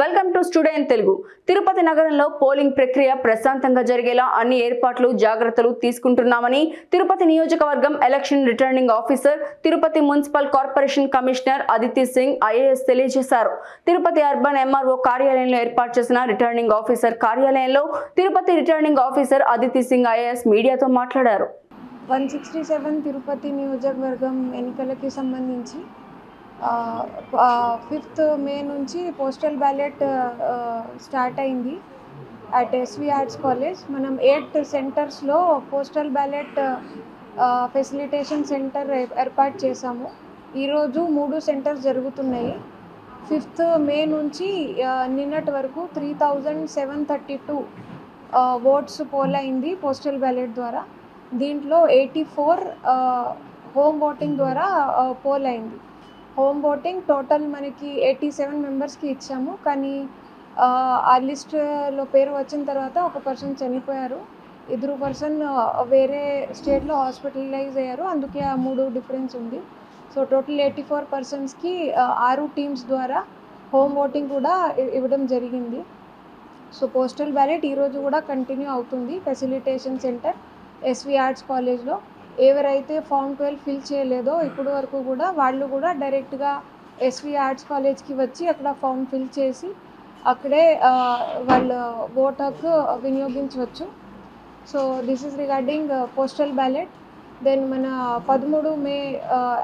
Welcome to student Telugu. Tirupati నగరంలో polling ప్రక్రియ ప్రశాంతంగా జరిగేలా అన్ని ఏర్పాట్లు జాగ్రత్తలు తీసుకుంటున్నామని తిరుపతి నియోజకవర్గం election returning officer Tirupati municipal corporation commissioner Aditi Singh IAS తెలియజేశారు. తిరుపతి అర్బన్ ఎంఆర్ఓ కార్యాలయంలో ఏర్పాటు చేసిన రిటర్నింగ్ ఆఫీసర్ కార్యాలయంలో Tirupati returning officer Aditi Singh IAS మీడియాతో మాట్లాడారు. వన్ సిక్స్టీ సెవెన్ తిరుపతి నియోజకవర్గం ఎన్నికలకి సంబంధించి ఫిఫ్త్ మే నుంచి పోస్టల్ బ్యాలెట్ స్టార్ట్ అయింది at S V arts college మనం ఎయిట్ సెంటర్స్లో పోస్టల్ బ్యాలెట్ ఫెసిలిటేషన్ సెంటర్ ఏర్పాటు చేశాము. ఈరోజు మూడు సెంటర్స్ జరుగుతున్నాయి. ఫిఫ్త్ మే నుంచి నిన్నటి వరకు three thousand seven thirty two votes poll అయింది పోస్టల్ బ్యాలెట్ ద్వారా. దీంట్లో ఎయిటీ ఫోర్ హోమ్ ఓటింగ్ ద్వారా పోల్ అయింది హోమ్ ఓటింగ్ టోటల్ మనకి ఎయిటీ సెవెన్ మెంబర్స్కి ఇచ్చాము. కానీ ఆ, లిస్ట్లో పేరు వచ్చిన తర్వాత ఒక పర్సన్ చనిపోయారు. ఇద్దరు పర్సన్ వేరే స్టేట్లో హాస్పిటలైజ్ అయ్యారు. అందుకే ఆ మూడు డిఫరెన్స్ ఉంది. సో టోటల్ ఎయిటీ ఫోర్ పర్సన్స్కి ఆరు టీమ్స్ ద్వారా హోమ్ ఓటింగ్ కూడా ఇవ్వడం జరిగింది. సో పోస్టల్ బ్యాలెట్ ఈరోజు కూడా కంటిన్యూ అవుతుంది. ఫెసిలిటేషన్ సెంటర్ ఎస్వి ఆర్ట్స్ కాలేజ్లో. ఎవరైతే ఫామ్ ట్వెల్వ్ ఫిల్ చేయలేదో ఇప్పుడు వరకు కూడా వాళ్ళు కూడా డైరెక్ట్గా ఎస్వి ఆర్ట్స్ కాలేజ్కి వచ్చి అక్కడ ఫామ్ ఫిల్ చేసి అక్కడే వాళ్ళు వాళ్ళ ఓట్ హక్కు వినియోగించవచ్చు. So this is regarding postal ballot then మన పదమూడు మే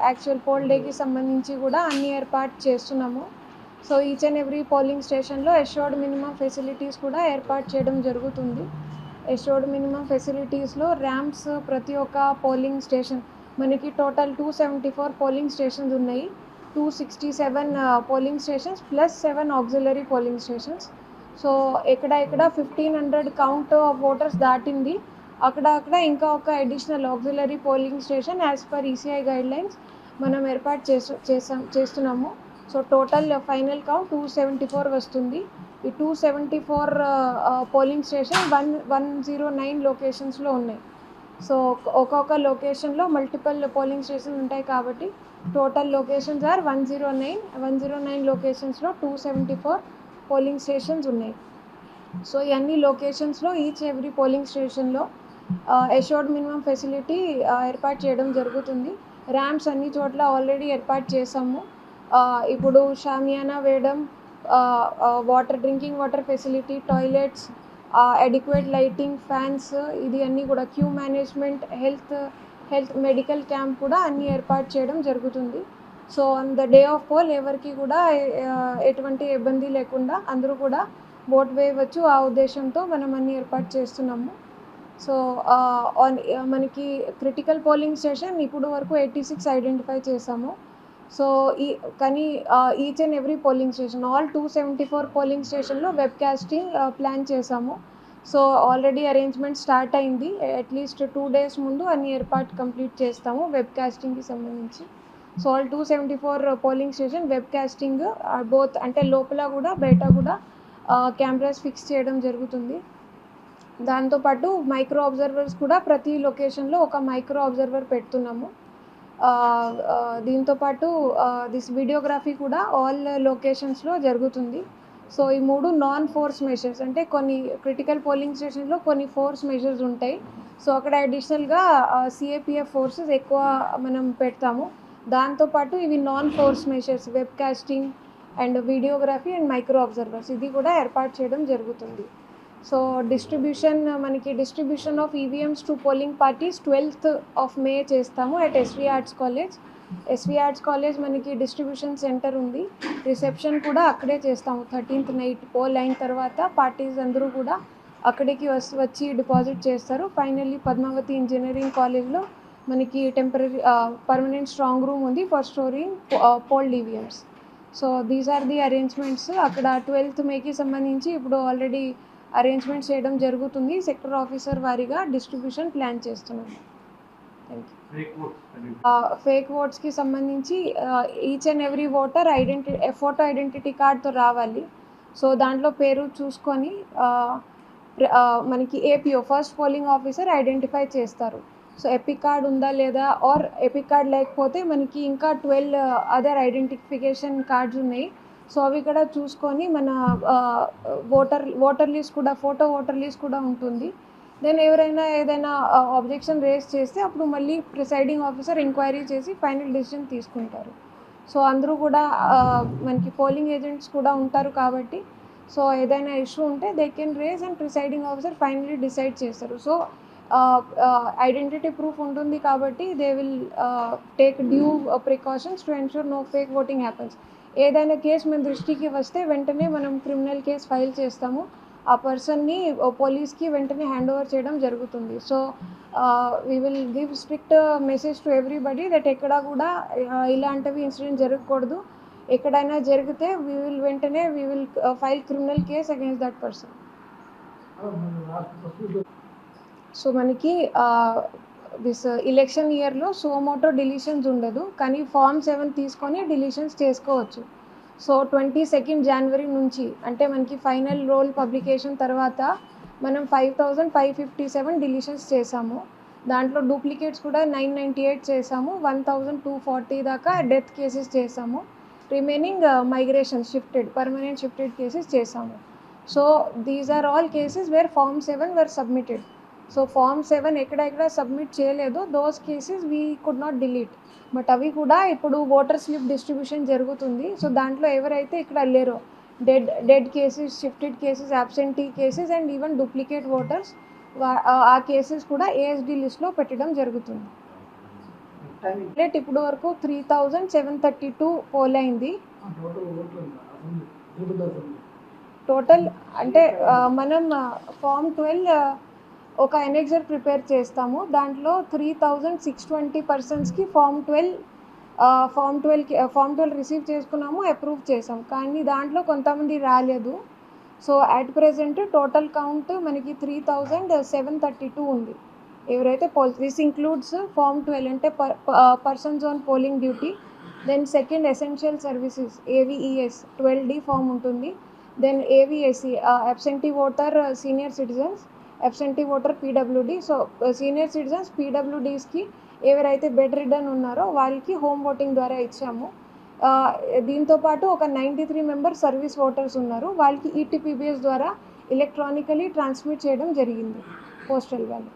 యాక్చువల్ పోల్ డేకి సంబంధించి కూడా అన్ని ఏర్పాటు చేస్తున్నాము. So each and every polling స్టేషన్లో ఎషోర్డ్ మినిమం ఫెసిలిటీస్ కూడా ఏర్పాటు చేయడం జరుగుతుంది. ఎషోర్డ్ మినిమం ఫెసిలిటీస్లో ర్యాంప్స్ ప్రతి ఒక్క పోలింగ్ స్టేషన్ మనకి total two seventy four polling stations ఉన్నాయి. Two sixty seven polling stations plus seven auxiliary polling stations so ఎక్కడ ఎక్కడ fifteen hundred count of voters దాటింది. అక్కడ అక్కడ ఇంకా ఒక additional auxiliary polling station as per ECI guidelines మనం ఏర్పాటు చేసు చేసాం చేస్తున్నాము. So total final count two seventy four వస్తుంది. ఈ two seventy four polling station one one zero nine లొకేషన్స్లో ఉన్నాయి. సో ఒక్కొక్క లొకేషన్లో మల్టిపుల్ పోలింగ్ స్టేషన్స్ ఉంటాయి కాబట్టి total locations are one zero nine one zero nine లొకేషన్స్లో two seventy four polling stations ఉన్నాయి. So ఈ అన్ని లొకేషన్స్లో ఈచ్ ఎవ్రీ పోలింగ్ స్టేషన్లో assured minimum facility ఏర్పాటు చేయడం జరుగుతుంది. ర్యాంప్స్ అన్ని చోట్ల ఆల్రెడీ ఏర్పాటు చేసాము uh, ఇప్పుడు షామియానా వేయడం water drinking water facility toilets adequate lighting fans ఇది అన్నీ కూడా queue management health health medical camp కూడా అన్నీ ఏర్పాటు చేయడం జరుగుతుంది. So on the day of poll ఎవరికి కూడా ఎటువంటి ఇబ్బంది లేకుండా అందరూ కూడా ఓట్ వేయవచ్చు. ఆ ఉద్దేశంతో మనం అన్ని ఏర్పాటు చేస్తున్నాము. సో ఆన్ మనకి క్రిటికల్ పోలింగ్ స్టేషన్ ఇప్పుడు వరకు ఎయిటీ సిక్స్ ఐడెంటిఫై చేసాము సో ఈ కానీ each and every polling station all two seventy four polling స్టేషన్లో వెబ్ కాస్టింగ్ ప్లాన్ చేసాము సో ఆల్రెడీ అరేంజ్మెంట్ స్టార్ట్ అయింది. అట్లీస్ట్ టూ డేస్ ముందు అన్ని ఏర్పాటు కంప్లీట్ చేస్తాము వెబ్ కాస్టింగ్కి సంబంధించి. So all two seventy four polling station web casting both అంటే లోపల కూడా బయట కూడా కెమెరాస్ ఫిక్స్ చేయడం జరుగుతుంది. దాంతోపాటు మైక్రో అబ్జర్వర్స్ కూడా ప్రతి లొకేషన్లో ఒక మైక్రో అబ్జర్వర్ పెడుతున్నాము. దీంతోపాటు దిస్ వీడియోగ్రఫీ కూడా ఆల్ లొకేషన్స్లో జరుగుతుంది. సో ఈ మూడు నాన్ ఫోర్స్ మెషర్స్ అంటే కొన్ని క్రిటికల్ పోలింగ్ స్టేషన్లో కొన్ని ఫోర్స్ మెషర్స్ ఉంటాయి. సో అక్కడ అడిషనల్గా సిఏపిఎఫ్ ఫోర్సెస్ ఎక్కువ మనం పెడతాము. దాంతోపాటు ఇవి non force measures web casting and videography and micro observers ఇది కూడా ఏర్పాటు చేయడం జరుగుతుంది. సో డిస్ట్రిబ్యూషన్ మనకి distribution of EVMs to polling parties twelfth of May చేస్తాము at SV arts college SV arts college మనకి డిస్ట్రిబ్యూషన్ సెంటర్ ఉంది. రిసెప్షన్ కూడా అక్కడే చేస్తాము. థర్టీన్త్ నైట్ పోల్ అయిన తర్వాత పార్టీస్ అందరూ కూడా అక్కడికి వచ్చి వచ్చి డిపాజిట్ చేస్తారు. ఫైనల్లీ పద్మావతి ఇంజనీరింగ్ కాలేజ్లో మనకి టెంపరీ పర్మనెంట్ స్ట్రాంగ్ రూమ్ ఉంది for storing polled EVMs so these are the arrangements అక్కడ ట్వెల్త్ మేకి సంబంధించి ఇప్పుడు ఆల్రెడీ అరేంజ్మెంట్స్ చేయడం జరుగుతుంది. సెక్టర్ ఆఫీసర్ వారీగా డిస్ట్రిబ్యూషన్ ప్లాన్ చేస్తున్నాం. థ్యాంక్ యూ ఫేక్ ఓట్స్కి సంబంధించి each and every voter identity photo identity కార్డ్తో రావాలి. సో దాంట్లో పేరు చూసుకొని మనకి APO first polling officer identify చేస్తారు. సో ఎపిక్ కార్డ్ ఉందా లేదా? ఆర్ ఎపిక్ కార్డ్ లేకపోతే మనకి ఇంకా ట్వెల్వ్ అదర్ ఐడెంటిఫికేషన్ కార్డ్స్ ఉన్నాయి. సో అవి కూడా చూసుకొని మన ఓటర్ ఓటర్ లిస్ట్ కూడా ఫోటో ఓటర్ లిస్ట్ కూడా ఉంటుంది. దెన్ ఎవరైనా ఏదైనా ఆబ్జెక్షన్ రేస్ చేస్తే అప్పుడు మళ్ళీ ప్రిసైడింగ్ ఆఫీసర్ ఎంక్వైరీ చేసి ఫైనల్ డెసిషన్ తీసుకుంటారు. సో అందరూ కూడా మనకి పోలింగ్ ఏజెంట్స్ కూడా ఉంటారు కాబట్టి సో ఏదైనా ఇష్యూ ఉంటే they can raise and presiding officer finally decide చేస్తారు. సో ఐడెంటిటీ ప్రూఫ్ ఉంటుంది కాబట్టి they will take due precautions to ensure no fake voting happens ఏదైనా కేసు మన దృష్టికి వస్తే వెంటనే మనం క్రిమినల్ కేసు ఫైల్ చేస్తాము. ఆ పర్సన్ని పోలీస్కి వెంటనే హ్యాండ్ ఓవర్ చేయడం జరుగుతుంది. So we will give strict message to everybody that ఎక్కడ కూడా ఇలాంటివి ఇన్సిడెంట్ జరగకూడదు. ఎక్కడైనా జరిగితే వీ విల్ వెంటనే we will file criminal case against that person so మనకి దిస్ ఎలక్షన్ ఇయర్లో సోమోటో డిలీషన్స్ ఉండదు. కానీ ఫామ్ సెవెన్ తీసుకొని డిలీషన్స్ చేసుకోవచ్చు. సో ట్వంటీ సెకండ్ జనవరి నుంచి అంటే మనకి ఫైనల్ రోల్ పబ్లికేషన్ తర్వాత మనం five thousand five fifty seven deletions చేసాము. దాంట్లో డూప్లికేట్స్ కూడా నైన్ నైంటీ ఎయిట్ చేసాము. వన్ థౌజండ్ టూ ఫార్టీ దాకా డెత్ కేసెస్ చేసాము. Remaining migration shifted permanent shifted cases చేసాము. So these are all cases where form seven were submitted so form seven ఎక్కడెక్కడ submit చేయలేదు. Those cases we could not delete but అవి కూడా ఇప్పుడు voter slip distribution జరుగుతుంది. So దాంట్లో ఎవరైతే ఇక్కడ లేరో dead dead cases shifted cases absentee cases and even duplicate voters ఆ కేసెస్ కూడా ఏఎస్డి లిస్ట్లో పెట్టడం జరుగుతుంది. రేట్ ఇప్పుడు వరకు three thousand seven thirty two poll అయింది. టోటల్ అంటే మనం ఫామ్ ట్వెల్వ్ ఒక ఎనెక్జర్ ప్రిపేర్ చేస్తాము. దాంట్లో త్రీ థౌజండ్ సిక్స్ ట్వంటీ పర్సన్స్కి ఫామ్ ట్వెల్వ్ ఫామ్ ట్వెల్వ్కి ఫామ్ ట్వెల్వ్ రిసీవ్ చేసుకున్నాము అప్రూవ్ చేసాం. కానీ దాంట్లో కొంతమంది రాలేదు. So at present total count మనకి three thousand seven thirty two ఉంది. ఎవరైతే poll this includes form twelve అంటే persons on polling duty then second essential services AVES twelve D form ఉంటుంది. Then AVSC absentee voter senior citizens absentee voter PWD so senior citizens పీడబ్ల్యూడీస్కి ఎవరైతే bed ridden ఉన్నారో వాళ్ళకి home voting ద్వారా ఇచ్చాము. దీంతో పాటు ఒక ninety three member service voters ఉన్నారు. వాళ్ళకి ఈటీపీబీఎస్ ద్వారా ఎలక్ట్రానికలీ ట్రాన్స్మిట్ చేయడం జరిగింది పోస్టల్ వాళ్ళు